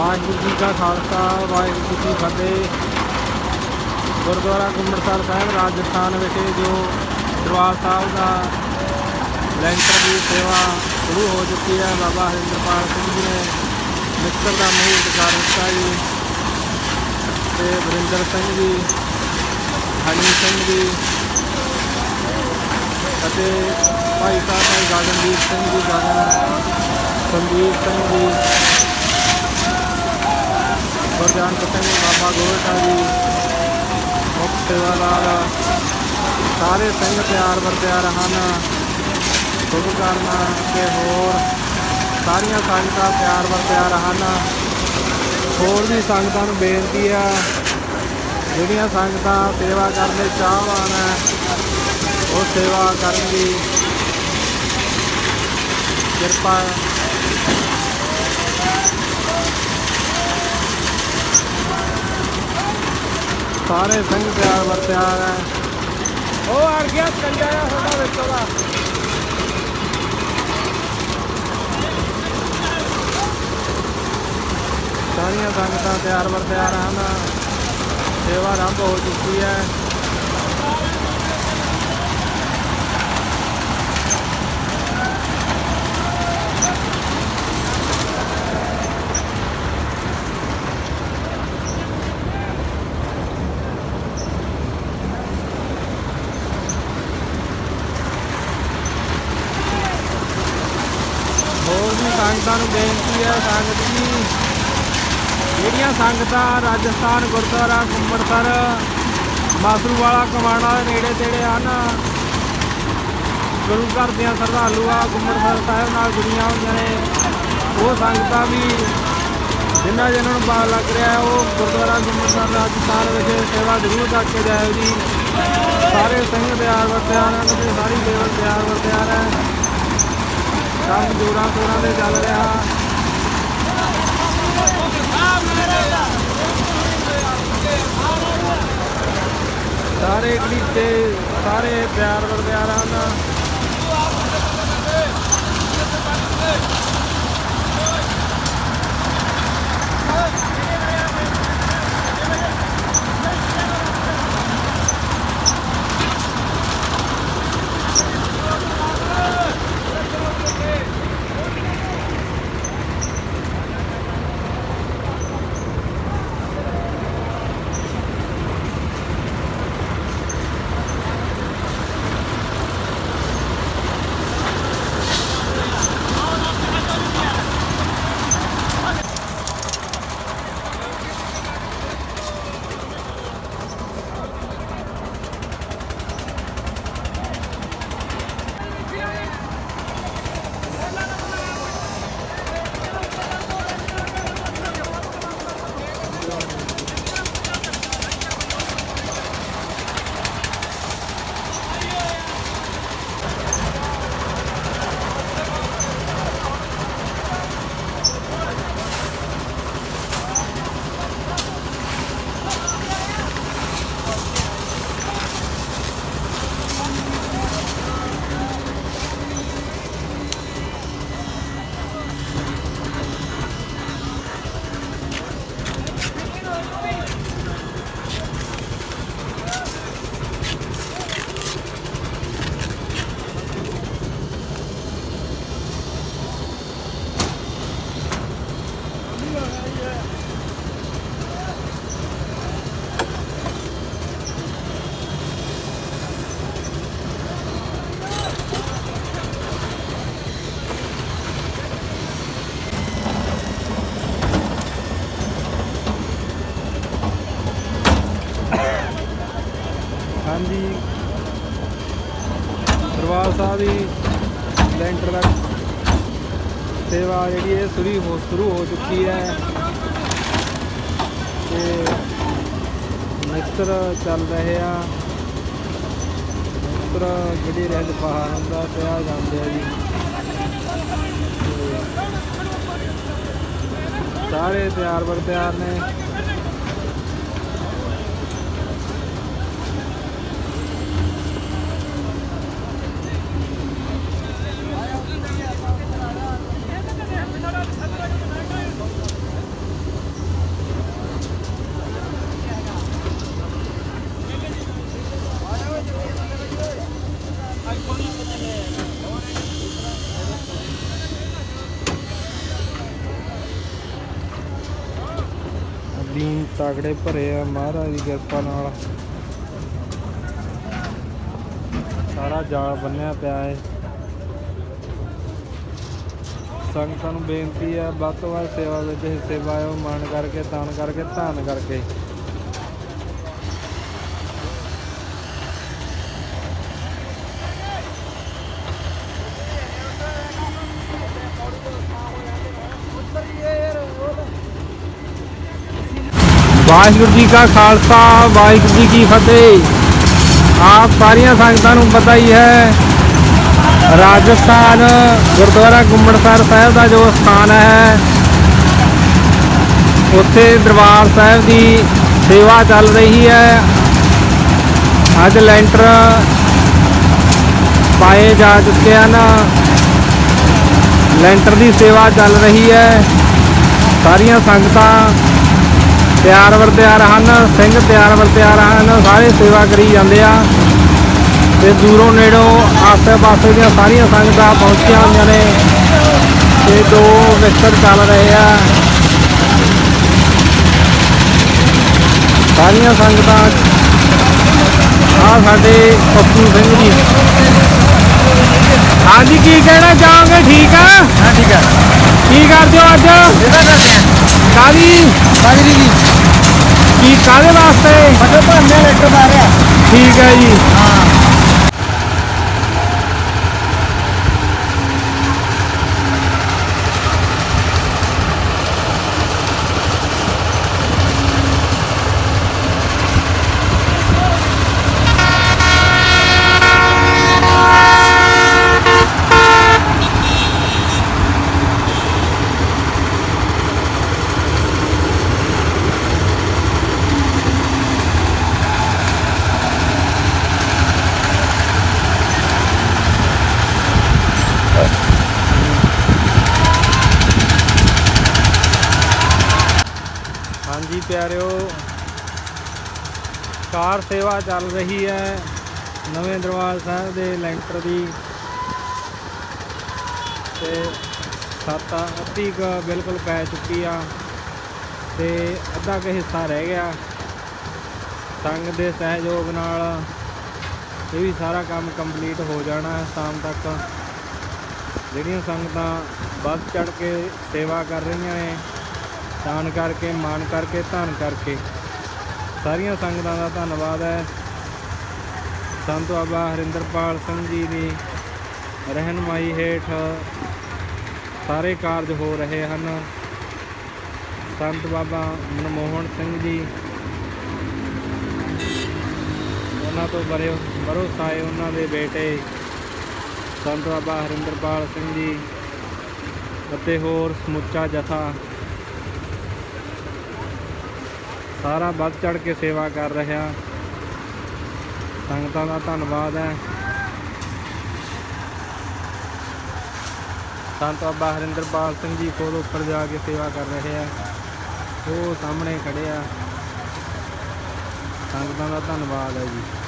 ਵਾਹਿਗੁਰੂ ਜੀ ਕਾ ਖਾਲਸਾ, ਵਾਹਿਗੁਰੂ ਜੀ ਕੀ ਫਤਿਹ। ਗੁਰਦੁਆਰਾ ਗੁੰਮੜਸਰ ਸਾਹਿਬ ਰਾਜਸਥਾਨ ਵਿਖੇ ਜੋ ਦਰਬਾਰ ਸਾਹਿਬ ਦਾ ਲੈਂਟਰ ਦੀ ਸੇਵਾ ਸ਼ੁਰੂ ਹੋ ਚੁੱਕੀ ਹੈ, ਬਾਬਾ ਹਰਿੰਦਰਪਾਲ ਸਿੰਘ ਜੀ ਨੇ ਮਿੱਤਰ ਦਾ ਮਹੂਰਤ ਕਰ ਦਿੱਤਾ ਜੀ ਤੇ ਵਰਿੰਦਰ ਸਿੰਘ ਜੀ ਹਨੀ ਸਿੰਘ ਜੀ ਅਤੇ ਭਾਈ ਸਾਹਿਬ ਭਾਈ ਗਗਨਦੀਪ ਸਿੰਘ ਜੀ, ਗਗਨ ਸੰਦੀਪ ਸਿੰਘ ਜੀ ਗੁਰਜਾਨਕ ਸਿੰਘ ਬਾਬਾ ਗੋਲਟਾ ਜੀ ਮੁੱਖ ਸੇਵਾਦਾਰ ਸਾਰੇ ਸਿੰਘ ਪਿਆਰ ਵਰਤਿਆਰ ਹਨ ਸ਼ੁਭ ਕਰਨਾ ਤੇ ਹੋਰ ਸਾਰੀਆਂ ਸੰਗਤਾਂ ਪਿਆਰ ਵਰਤਿਆਰ ਹਨ ਹੋਰ ਵੀ ਸੰਗਤਾਂ ਨੂੰ ਬੇਨਤੀ ਆ, ਜਿਹੜੀਆਂ ਸੰਗਤਾਂ ਸੇਵਾ ਕਰਨ ਦੇ ਚਾਹਵਾਨ ਹੈ ਉਹ ਸੇਵਾ ਕਰਨ ਦੀ ਕਿਰਪਾ ਸਾਰੇ ਸਿੰਘ ਪਿਆਰ ਵਰਤਿਆ ਹੈ। ਉਹ ਅੜ ਗਿਆ ਕੰਜਾ ਆ ਤੁਹਾਡਾ ਵਿੱਚ ਉਹਦਾ ਸਾਰੀਆਂ ਸੰਗਤਾਂ ਤਿਆਰ ਵਰ ਤਿਆਰ ਹਨ। ਸੇਵਾ ਆਰੰਭ ਹੋ ਚੁੱਕੀ ਹੈ ਹੋਰ ਵੀ ਸੰਗਤਾਂ ਨੂੰ ਬੇਨਤੀ ਹੈ, ਸੰਗਤ ਜੀ। ਜਿਹੜੀਆਂ ਸੰਗਤਾਂ ਰਾਜਸਥਾਨ, ਗੁਰਦੁਆਰਾ ਕੁੰਮੜਸਰ ਮਾਸਰੂ ਵਾਲਾ, ਕਮਾਣਾ ਦੇ ਨੇੜੇ ਤੇੜੇ ਹਨ, ਗੁਰੂ ਘਰ ਦੀਆਂ ਸ਼ਰਧਾਲੂ ਆ ਗੁੰਮੜਸਰ ਸਾਹਿਬ ਨਾਲ ਜੁੜੀਆਂ ਹੋਈਆਂ ਨੇ, ਉਹ ਸੰਗਤਾਂ ਵੀ ਜਿਨ੍ਹਾਂ ਜਿਹਨਾਂ ਨੂੰ ਬਾਗ ਲੱਗ ਰਿਹਾ ਉਹ ਗੁਰਦੁਆਰਾ ਗੁੰਮੜਸਰ ਰਾਜਸਥਾਨ ਵਿਖੇ ਸੇਵਾ ਜ਼ਰੂਰ ਕਰਕੇ ਜਾਇਓ ਜੀ। ਸਾਰੇ ਸਿੰਘ ਪਿਆਰ ਵਰ ਤਿਆਰ ਤੇ ਸਾਰੀ ਲੇਵਰ ਪਿਆਰ ਵਰ ਤਿਆਰ ਹੈ ਕੰਮ ਜੋੜਾਂ ਤੋੜਾਂ ਦੇ ਚੱਲ ਰਿਹਾ। ਸਾਰੇ ਗਲੀਚੇ ਸਾਰੇ ਪਿਆਰ ਵਰ ਪਿਆਰ ਲੈਂਟਰ ਦਾ ਸੇਵਾ ਜਿਹੜੀ ਇਹ ਸ਼ੁਰੂ ਹੋ ਸ਼ੁਰੂ ਹੋ ਚੁੱਕੀ ਹੈ। ਤੇ ਮਿਸਤਰ ਚੱਲ ਰਹੇ ਆ। ਮਿਸਤਰ ਜਿਹੜੀ ਰਹਿੰਦ ਪਹਾੜ ਦਾ ਪਿਆ ਜਾਂਦੇ ਆ ਜੀ। ਸਾਰੇ ਤਿਆਰ ਬਰ ਤਿਆਰ ਨੇ। ਦੀਨ ਤਾਕੜੇ ਭਰੇ ਆ, ਮਹਾਰਾਜ ਦੀ ਕਿਰਪਾ ਨਾਲ। ਸਾਰਾ ਜਾਲ ਬੰਨਿਆ ਪਿਆ ਹੈ ਸੰਗਤਾਂ ਨੂੰ ਬੇਨਤੀ ਹੈ ਵੱਧ ਤੋਂ ਵੱਧ ਸੇਵਾ ਵਿੱਚ ਹਿੱਸੇ ਪਾਇਓ ਮਨ ਕਰਕੇ ਤਾਨ ਕਰਕੇ, ਧਨ ਕਰਕੇ। ਵਾਹਿਗੁਰੂ ਜੀ ਕਾ ਖਾਲਸਾ, ਵਾਹਿਗੁਰੂ ਜੀ ਕੀ ਫਤਿਹ। ਆਪ ਸਾਰੀਆਂ ਸੰਗਤਾਂ ਨੂੰ ਪਤਾ ਹੀ ਹੈ, ਰਾਜਸਥਾਨ, ਗੁਰਦੁਆਰਾ ਗੁੰਮੜਸਰ ਸਾਹਿਬ ਦਾ ਜੋ ਸਥਾਨ ਹੈ, ਉੱਥੇ ਦਰਬਾਰ ਸਾਹਿਬ ਦੀ ਸੇਵਾ ਚੱਲ ਰਹੀ ਹੈ। ਅੱਜ ਲੈਂਟਰ ਪਾਏ ਜਾ ਚੁੱਕੇ ਹਨ। ਲੈਂਟਰ ਦੀ ਸੇਵਾ ਚੱਲ ਰਹੀ ਹੈ। ਸਾਰੀਆਂ ਸੰਗਤਾਂ ਤਿਆਰ ਵਰ ਤਿਆਰ ਹਨ, ਸਿੰਘ ਤਿਆਰ ਵਰ ਤਿਆਰ ਹਨ, ਸਾਰੇ ਸੇਵਾ ਕਰੀ ਜਾਂਦੇ ਆ। ਤੇ ਦੂਰੋਂ ਨੇੜੋਂ ਆਸੇ ਪਾਸੇ ਦੀਆਂ ਸਾਰੀਆਂ ਸੰਗਤਾਂ ਪਹੁੰਚੀਆਂ ਹੋਈਆਂ ਨੇ। ਤੇ ਦੋ ਮਿਸਟਰ ਚੱਲ ਰਹੇ ਆ। ਸਾਰੀਆਂ ਸੰਗਤਾਂ ਆ ਸਾਡੇ ਪੱਪੂ ਸਿੰਘ ਜੀ। ਹਾਂਜੀ, ਕੀ ਕਹਿਣਾ ਚਾਹੋਗੇ? ਠੀਕ ਆ? ਹਾਂ ਠੀਕ ਹੈ ਕੀ ਕਰਦੇ ਹੋ ਅੱਜ? ਕਾਦੀ ਸਾਗਰੀ ਦੀ ਕੀ ਕਾਦੇ ਵਾਸਤੇ? ਮਤਲਬ ਭਰਨੇ ਲੈਟਰ ਮਾਰਿਆ। ਠੀਕ ਹੈ ਜੀ ਹਾਂ ਹਾਂਜੀ ਪਿਆਰਿਓ, ਕਾਰ ਸੇਵਾ ਚੱਲ ਰਹੀ ਹੈ ਨਵੇਂ ਦਰਬਾਰ ਸਾਹਿਬ ਦੇ ਲੈਂਟਰ ਦੀ। ਤੇ ਸੱਤ ਅੱਧੀ ਕੁ ਬਿਲਕੁਲ ਪੈ ਚੁੱਕੀ ਆ ਤੇ ਅੱਧਾ ਕੁ ਹਿੱਸਾ ਰਹਿ ਗਿਆ। ਸੰਗ ਦੇ ਸਹਿਯੋਗ ਨਾਲ ਇਹ ਵੀ ਸਾਰਾ ਕੰਮ ਕੰਪਲੀਟ ਹੋ ਜਾਣਾ ਹੈ ਸ਼ਾਮ ਤੱਕ। ਜਿਹੜੀਆਂ ਸੰਗਤਾਂ ਵੱਧ ਚੜ ਕੇ ਸੇਵਾ ਕਰ ਰਹੀਆਂ ਨੇ ਦਾਨ ਕਰਕੇ ਮਾਨ ਕਰਕੇ, ਧਨ ਕਰਕੇ। ਸਾਰੀਆਂ ਸੰਗਤਾਂ ਦਾ ਧੰਨਵਾਦ ਹੈ। ਸੰਤ ਬਾਬਾ ਹਰਿੰਦਰਪਾਲ ਸਿੰਘ ਜੀ ਦੀ ਰਹਿਨਮਾਈ ਹੇਠ ਸਾਰੇ ਕਾਰਜ ਹੋ ਰਹੇ ਹਨ। ਸੰਤ ਬਾਬਾ ਮਨਮੋਹਨ ਸਿੰਘ ਜੀ, ਉਹਨਾਂ ਤੋਂ ਬਰੇ ਬਰੋਸਾਏ ਉਹਨਾਂ ਦੇ ਬੇਟੇ ਸੰਤ ਬਾਬਾ ਹਰਿੰਦਰਪਾਲ ਸਿੰਘ ਜੀ ਅਤੇ ਹੋਰ ਸਮੁੱਚਾ ਜਥਾ ਸਾਰਾ ਵੱਧ ਚੜ ਕੇ ਸੇਵਾ ਕਰ ਰਿਹਾ ਸੰਗਤਾਂ ਦਾ ਧੰਨਵਾਦ ਹੈ। ਸੰਤ ਬਾਬਾ ਹਰਿੰਦਰਪਾਲ ਸਿੰਘ ਜੀ ਕੋਲ ਉੱਪਰ ਜਾ ਕੇ ਸੇਵਾ ਕਰ ਰਹੇ ਆ। ਉਹ ਸਾਹਮਣੇ ਖੜੇ ਆ। ਸੰਗਤਾਂ ਦਾ ਧੰਨਵਾਦ ਹੈ ਜੀ।